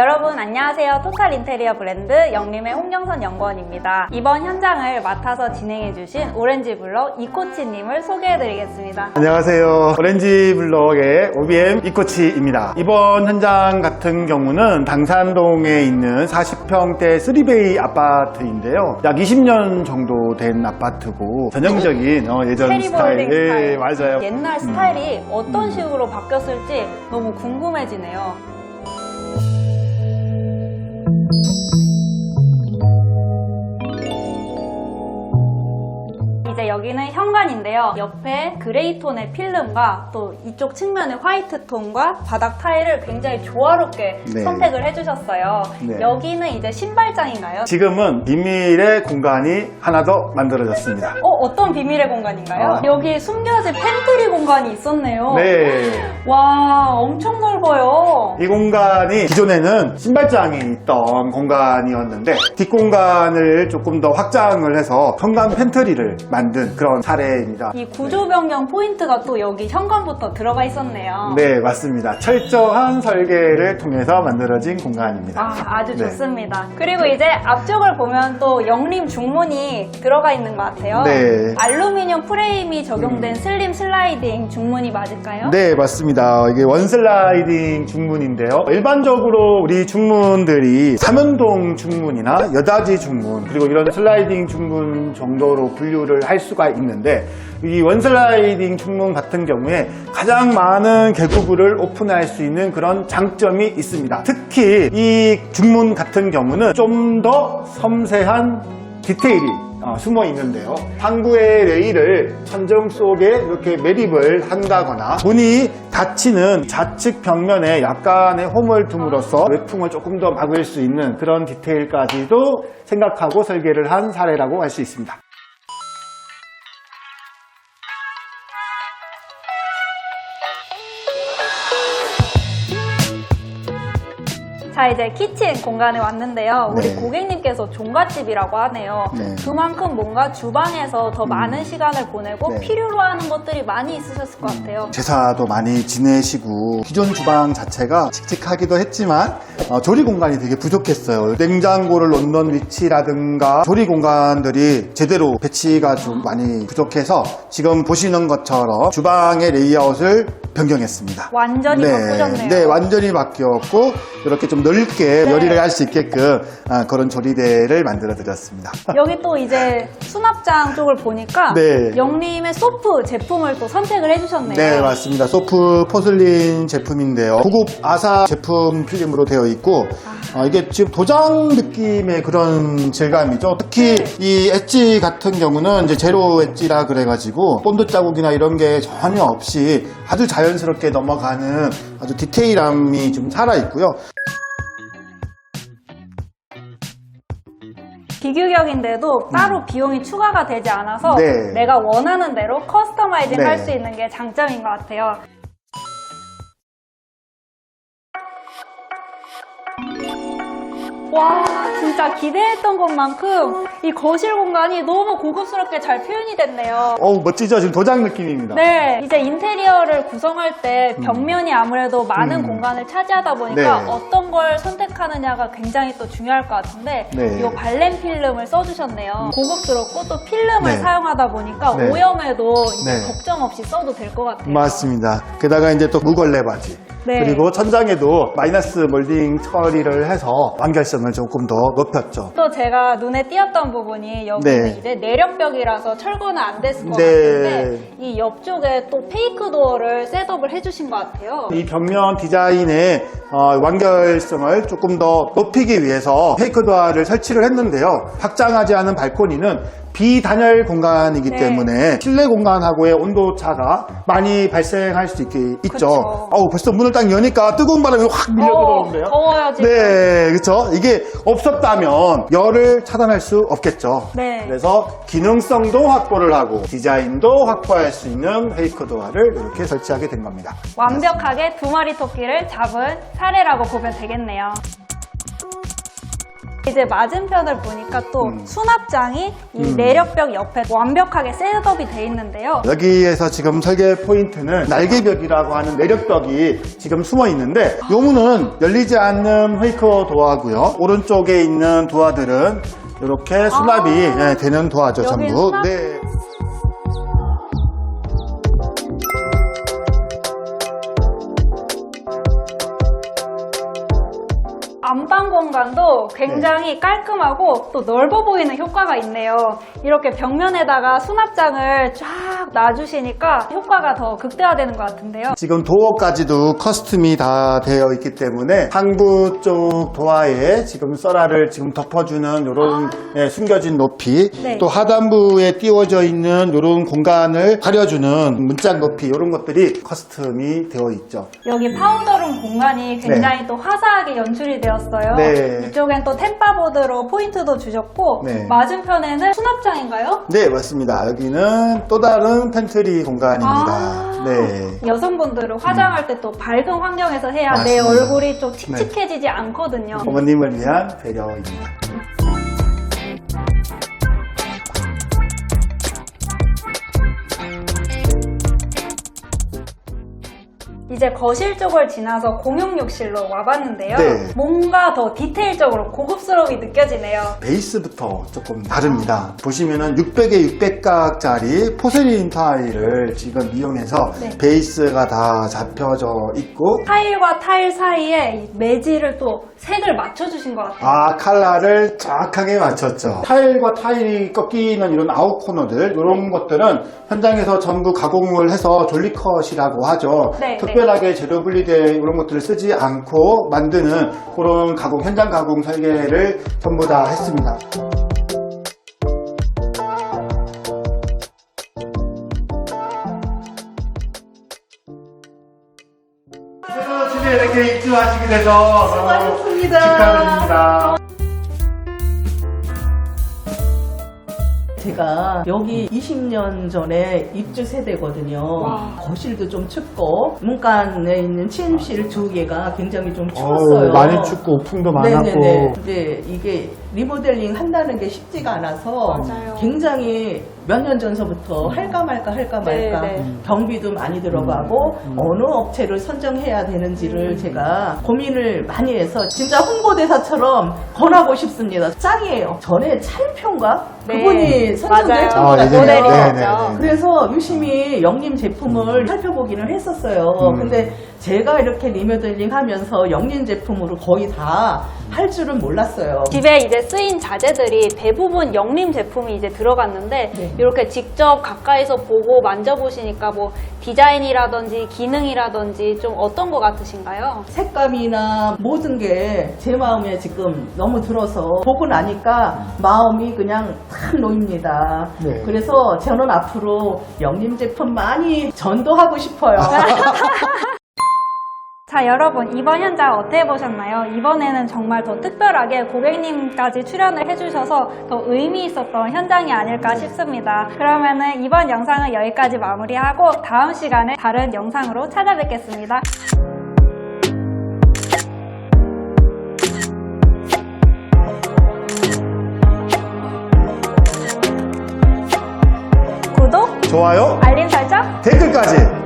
여러분 안녕하세요. 토탈 인테리어 브랜드 영림의 홍영선 연구원입니다. 이번 현장을 맡아서 진행해주신 오렌지 블럭 이코치님을 소개해드리겠습니다. 안녕하세요. 오렌지 블럭의 OBM 이코치입니다. 이번 현장 같은 경우는 당산동에 있는 40평대 3베이 아파트인데요. 약 20년 정도 된 아파트고 전형적인 어, 예전 스타일. 스타일. 예, 맞아요. 음. 옛날 스타일이 어떤 식으로 바뀌었을지 너무 궁금해지네요. 여기는 현관인데요. 옆에 그레이톤의 필름과 또 이쪽 측면의 화이트 톤과 바닥 타일을 굉장히 조화롭게 네. 선택을 해주셨어요. 네. 여기는 이제 신발장인가요? 지금은 비밀의 공간이 하나 더 만들어졌습니다. 어, 어떤 비밀의 공간인가요? 아. 여기 숨겨진 팬트리 공간이 있었네요. 네. 와, 엄청 넓어요. 이 공간이 기존에는 신발장이 있던 공간이었는데 뒷공간을 조금 더 확장을 해서 현관 팬트리를 만든 그런 사례 입니다. 이 구조 변경 포인트가 또 여기 현관부터 들어가 있었네요. 네, 맞습니다. 철저한 설계를 통해서 만들어진 공간입니다. 아, 아주 네. 좋습니다. 그리고 이제 앞쪽을 보면 또 영림 중문이 들어가 있는 것 같아요. 네. 알루미늄 프레임이 적용된 슬림 슬라이딩 중문이 맞을까요? 네, 맞습니다. 이게 원슬라이딩 중문인데요. 일반적으로 우리 중문들이 삼연동 중문이나 여다지 중문, 그리고 이런 슬라이딩 중문 정도로 분류를 할 수가 있는데, 이 원슬라이딩 중문 같은 경우에 가장 많은 개구부를 오픈할 수 있는 그런 장점이 있습니다. 특히 이 중문 같은 경우는 좀 더 섬세한 디테일이 어, 숨어 있는데요. 항구의 레일을 천정 속에 이렇게 매립을 한다거나 문이 닫히는 좌측 벽면에 약간의 홈을 둠으로써 외풍을 조금 더 막을 수 있는 그런 디테일까지도 생각하고 설계를 한 사례라고 할 수 있습니다. 자, 이제 키친 공간에 왔는데요. 우리 네. 고객님께서 종갓집이라고 하네요. 네. 그만큼 뭔가 주방에서 더 많은 시간을 보내고 네. 필요로 하는 것들이 많이 있으셨을 것 같아요. 제사도 많이 지내시고 기존 주방 자체가 칙칙하기도 했지만 어, 조리 공간이 되게 부족했어요. 냉장고를 놓는 위치라든가 조리 공간들이 제대로 배치가 좀 많이 부족해서 지금 보시는 것처럼 주방의 레이아웃을 변경했습니다. 완전히 바꾸셨네요. 네, 완전히 바뀌었고 이렇게 좀 넓게 네. 요리를 할 수 있게끔 아, 그런 조리대를 만들어 드렸습니다. 여기 또 이제 수납장 쪽을 보니까 네. 영림의 소프 제품을 또 선택을 해주셨네요. 네, 맞습니다. 소프 포슬린 제품인데요. 고급 아사 제품 필름으로 되어 있고, 어, 이게 지금 도장 느낌의 그런 질감이죠. 특히 네. 이 엣지 같은 경우는 이제 제로 엣지라 그래가지고, 본드 자국이나 이런 게 전혀 없이 아주 자연스럽게 넘어가는 아주 디테일함이 좀 살아있고요. 비규격인데도 따로 비용이 추가가 되지 않아서 음. 네. 내가 원하는 대로 커스터마이징 네. 할 수 있는 게 장점인 것 같아요. 와 진짜 기대했던 것만큼 이 거실 공간이 너무 고급스럽게 잘 표현이 됐네요. 어우, 멋지죠? 지금 도장 느낌입니다. 네, 이제 인테리어를 구성할 때 벽면이 아무래도 많은 음. 공간을 차지하다 보니까 네. 어떤 걸 선택하느냐가 굉장히 또 중요할 것 같은데 네. 이 발렌 필름을 써주셨네요. 고급스럽고 또 필름을 네. 사용하다 보니까 네. 오염에도 이제 네. 걱정 없이 써도 될 것 같아요. 맞습니다. 게다가 이제 또 무걸레 바지. 네. 그리고 천장에도 마이너스 몰딩 처리를 해서 완결성을 조금 더 높였죠. 또 제가 눈에 띄었던 부분이 여기는 네. 이제 내력벽이라서 철거는 안 됐을 것 네. 같은데 이 옆쪽에 또 페이크 도어를 셋업을 해주신 것 같아요. 이 벽면 디자인의 어, 완결성을 조금 더 높이기 위해서 페이크 도어를 설치를 했는데요. 확장하지 않은 발코니는 비단열 공간이기 네. 때문에 실내 공간하고의 온도 차가 많이 발생할 수 있게 있죠. 그쵸. 어우, 벌써 문을 딱 여니까 뜨거운 바람이 확 밀려 들어오는데요. 어, 더워요 지금. 네, 그렇죠. 이게 없었다면 열을 차단할 수 없겠죠. 네. 그래서 기능성도 확보를 하고 디자인도 확보할 수 있는 페이크 도어를 이렇게 설치하게 된 겁니다. 완벽하게 두 마리 토끼를 잡은 사례라고 보면 되겠네요. 이제 맞은편을 보니까 또 음. 수납장이 이 음. 내력벽 옆에 완벽하게 셋업이 돼 있는데요. 여기에서 지금 설계 포인트는 날개벽이라고 하는 내력벽이 지금 숨어 있는데 요 문은 열리지 않는 페이커 도어고요. 오른쪽에 있는 도어들은 이렇게 수납이 아. 예, 되는 도어죠, 전부. 수납- 네. 굉장히 깔끔하고 또 넓어 보이는 효과가 있네요. 이렇게 벽면에다가 수납장을 쫙 놔주시니까 효과가 더 극대화되는 것 같은데요. 지금 도어까지도 커스텀이 다 되어 있기 때문에 항부 쪽 도어에 지금 써라를 지금 덮어주는 이런 예, 숨겨진 높이 네. 또 하단부에 띄워져 있는 이런 공간을 가려주는 문짝 높이 이런 것들이 커스텀이 되어 있죠. 여기 파우더룸 공간이 굉장히 또 화사하게 연출이 되었어요. 네. 이쪽 엔 또 템바보드로 포인트도 주셨고 네. 맞은편에는 수납장인가요? 네, 맞습니다. 여기는 또 다른 팬트리 공간입니다. 아, 네. 여성분들은 화장할 때 또 밝은 환경에서 해야 내 맞습니다. 얼굴이 좀 칙칙해지지 않거든요. 어머님을 위한 배려입니다. 이제 거실 쪽을 지나서 공용 욕실로 와봤는데요. 네. 뭔가 더 디테일적으로 고급스러움이 느껴지네요. 베이스부터 조금 다릅니다. 보시면은 600에 600각짜리 포세린 타일을 지금 이용해서 네. 베이스가 다 잡혀져 있고 타일과 타일 사이에 이 매질을 또 색을 맞춰주신 것 같아요. 아 칼라를 정확하게 맞췄죠. 타일과 타일이 꺾이는 이런 아웃 코너들 이런 것들은 현장에서 전부 가공을 해서 졸리컷이라고 하죠. 네, 특별 하게 재료 분리대 이런 것들을 쓰지 않고 만드는 그런 가공 현장 가공 설계를 전부 다 했습니다. 새로 집에 이렇게 입주하시게 돼서 너무 수고하셨습니다. 축하드립니다. 제가 여기 20년 전에 입주 세대거든요. 와. 거실도 좀 춥고 문간에 있는 침실 두 개가 굉장히 좀 추웠어요. 어우, 많이 춥고 오풍도 많았고 네네네. 근데 이게 리모델링 한다는 게 쉽지가 않아서 맞아요. 굉장히 몇 년 전서부터 할까 말까 할까 네, 말까 네. 경비도 많이 들어가고 음. 어느 업체를 선정해야 되는지를 음. 제가 고민을 많이 해서 진짜 홍보대사처럼 권하고 싶습니다. 짱이에요. 전에 차인표인가? 네. 그분이 맞아요. 했던 아, 것 예전에. 같아요. 모델이었죠. 네, 네, 네. 그래서 유심히 영림 제품을 살펴보기는 했었어요. 음. 근데 제가 이렇게 리모델링 하면서 영림 제품으로 거의 다 할 줄은 몰랐어요. 집에 이제 쓰인 자재들이 대부분 영림 제품이 이제 들어갔는데 네. 이렇게 직접 가까이서 보고 만져보시니까 뭐 디자인이라든지 기능이라든지 좀 어떤 거 같으신가요? 색감이나 모든 게 제 마음에 지금 너무 들어서 보고 나니까 마음이 그냥 탁 놓입니다. 네. 그래서 저는 앞으로 영림 제품 많이 전도하고 싶어요. 자 여러분 이번 현장 어떻게 보셨나요? 이번에는 정말 더 특별하게 고객님까지 출연을 해주셔서 더 의미 있었던 현장이 아닐까 싶습니다. 그러면은 이번 영상은 여기까지 마무리하고 다음 시간에 다른 영상으로 찾아뵙겠습니다. 구독, 좋아요, 알림 설정 댓글까지